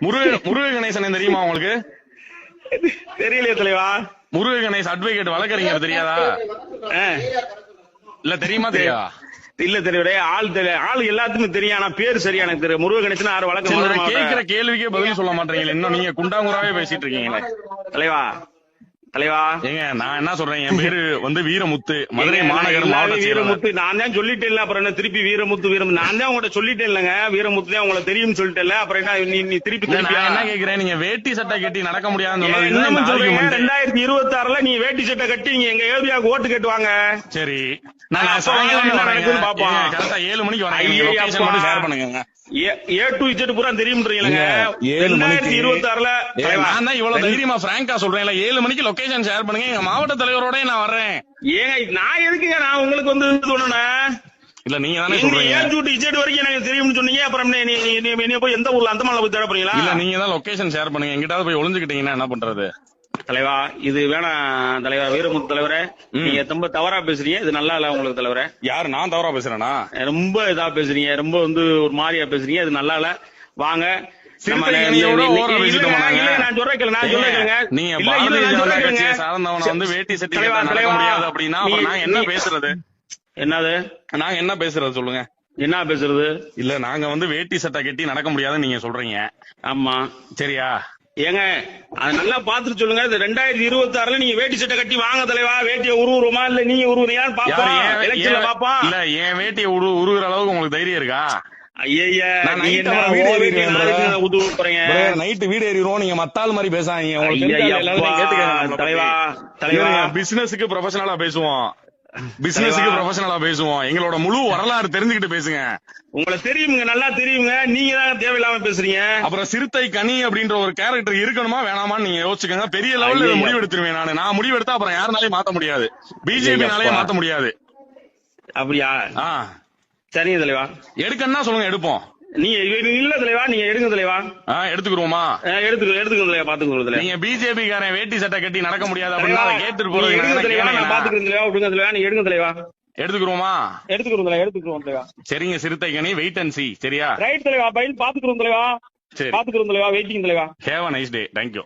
முருக முருக கணேசன் தெரியுமா உங்களுக்கு? தெரியலையே தலைவா. முருக கணேஷ் அட்வொகேட் வழக்கறிஞர் தெரியாதா. இல்ல தெரியுமா தெரியா இல்ல தலைவரே ஆள் தெரிய ஆள் எல்லாத்துக்கும் தெரியும் ஆனா பேர் சரியா எனக்கு தெரியும் முருக கணேசன் ஆறு வழக்கம் மாவட்ட- கேள்விக்கே பதில் சொல்ல மாட்டீங்களே இன்னும் நீங்க குண்டாங்குறாவே பேசிட்டு இருக்கீங்களே. தலைவா தலைவா. ஏங்க நான் என்ன சொல்றேன்? என் பேரு வந்து வீரமுத்து. மதுரை மாநகர் மாவட்ட வீரமுத்து நான் தான் சொல்லிட்டேன்ல அப்புறம் என்ன திருப்பி வீரமுத்து வீரமுத்து நான் தான் உங்கள்ட்ட சொல்லிட்டேன் இல்லங்க. வீரமுத்து தான் உங்களுக்கு தெரியும்னு சொல்லிட்டேன்ல அப்புறம் என்ன நீ நீ திருப்பி திருப்பி என்ன கேக்குறேன்? நீங்க வேட்டி சட்டை கட்டி நடக்க முடியாதுன்னு சொன்னது சொல்றீங்க. ரெண்டாயிரத்தி இருபத்தி ஆறுல நீ வேட்டி சட்டை கட்டி நீங்க எங்க ஏரியாவுக்கு ஓட்டு கேட்டுவாங்க? சரி. என்ன ஏழு மணிக்கு வரேன் ஏ டு இஜெட் பூரா ஏழு ரெண்டாயிரத்தி மணிக்கு- இருபத்தி ஆறுல நான் தான் இவ்வளவு தைரியமா பிராங்கா சொல்றேன்ல. ஏழு மணிக்கு லொகேஷன் ஷேர் பண்ணுங்க. எங்க மாவட்ட தலைவரோட நான் வர்றேன். ஏங்க நான் எதுக்குங்க? நான் உங்களுக்கு வந்து இது இல்ல நீங்க தானே சொல்றீங்க. ஏன் இஜெட் வரைக்கும் எனக்கு தெரியும்னு சொன்னீங்க. அப்புறம் நீ போய் எந்த ஊர்ல அந்த போய் தேட போறீங்களா? இல்ல நீங்க தான் லொகேஷன் ஷேர் பண்ணுங்க. எங்கிட்டாவது போய் ஒளிஞ்சுக்கிட்டீங்கன்னா என்ன பண்றது? தலைவா இது வேணாம் தலைவா வீரமுத்து தலைவரே. நீங்க ரொம்ப தவறா பேசுறீங்க இது நல்லா இல்ல உங்களுக்கு தலைவரே. யாரு நான் தவறா பேசுறேனா? ரொம்ப இதா பேசுறீங்க ரொம்ப வந்து ஒரு மாதிரியா பேசுறீங்க இது நல்லா இல்ல. வாங்க. நான் நான் நான் என்ன பேசுறது? என்னது? நாங்க என்ன பேசுறது சொல்லுங்க. என்ன பேசுறது? இல்ல நாங்க வந்து வேட்டி சட்டை கட்டி நடக்க முடியாதுன்னு நீங்க சொல்றீங்க. ஆமா. சரியா? ஏங்க அது நல்லா பாத்துட்டு சொல்லுங்க. இது ரெண்டாயிரத்தி இருபத்தி ஆறுல நீங்க வேட்டி சட்டை கட்டி வாங்க தலைவா. வேட்டியை உருவுருமா இல்ல நீங்க உருவுறீங்களான்னு யாரு பாப்போம் எலெக்ஷன்ல பாப்போம் இல்ல என் வேட்டியை உரு உருகுற அளவுக்கு உங்களுக்கு தைரியம் இருக்கா? ஐயா நைட்டு வீடு ஏறிடுவோம். நீங்க மத்தாள் மாதிரி பேசாதீங்க. தலைவா. தலைவா. பிசினஸுக்கு ப்ரொஃபஷனலா பேசுவோம். பிசினஸுக்கு. ப்ரொஃபஷனலா பேசுவோம். எங்களோட முழு வரலாறு தெரிஞ்சுக்கிட்டு பேசுங்க. உங்களை தெரியுமுங்க நல்லா தெரியுங்க. நீங்க தான் தேவையில்லாம பேசுறீங்க. அப்புறம் சிறுத்தை கனி அப்படின்ற ஒரு கேரக்டர் இருக்கணுமா வேணாமான்னு நீங்க யோசிச்சுக்கோங்க. பெரிய லெவல்ல. முடிவெடுத்துருவேன் நானு. நான் முடிவெடுத்தா அப்புறம் யாருனாலையும் மாத்த முடியாது. பிஜேபினாலே. மாத்த முடியாது. அப்படியா? சரிங்க தலைவா. எடுக்கன்னா சொல்லுங்க எடுப்போம். நீங்க இல்ல தலைவா நீங்க எடுங்க தலைவா. அஹ் எடுத்துக்க எடுத்துக்க தலைவா நீங்க பிஜேபி காரன் வேட்டி சட்டை கட்டி நடக்க முடியாது அப்படின்னா போறது எடுங்க தலைவா நான் கேளுங்க பாத்துக்கிறேன் தலைவா விடுங்க தலைவா நீங்க எடுங்க தலைவா. எடுத்துக்கிருவோமா? எடுத்துக்கிறோம் தலைவா எடுத்துக்கிறோம் தலைவா. சரிங்க சிறுத்தை கனி வெயிட் அண்ட் சி சரியா? ரைட் தலைவா பைல் பாத்துக்கிறோம் தலைவா. சரி. பாத்துக்கிறோம் தலைவா வெயிட்டிங் தலைவா. Have a nice day thank you